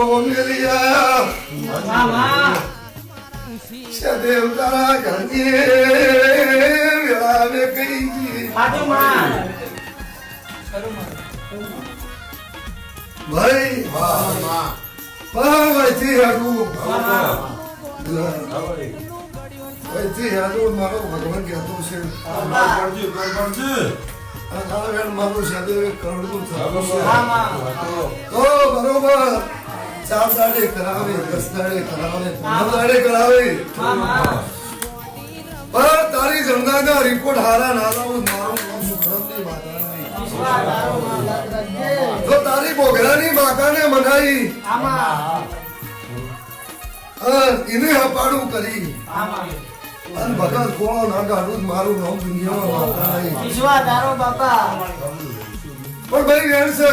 મેલિયા મામા સદેવ તારા ઘરની વેળાવે કઈ ભાઈ હા ભાઈથી હાડું મામા ભાઈથી હાડું મારો ભગવાન કહેતો છે. મારું સદેવ કરડું થયું તો બરોબર. ચાર દાડે કરાવે દસ દાડે કરાવે પંદર દાડે કરાવે. પણ તારી જમનાના રિપોર્ટ હારા ના લાવું મારું નામ સુખરામની માતા નહીં વિશ્વાસ તારો માતા કરજે તો તારી બોગરાની માતાને મનાઈ. એને હપાડું કરી. અને ભગત કોણો ના કાઢું મારું નામ દુનિયામાં માતા નહીં બાપા. પણ ભાઈ વેણ છે.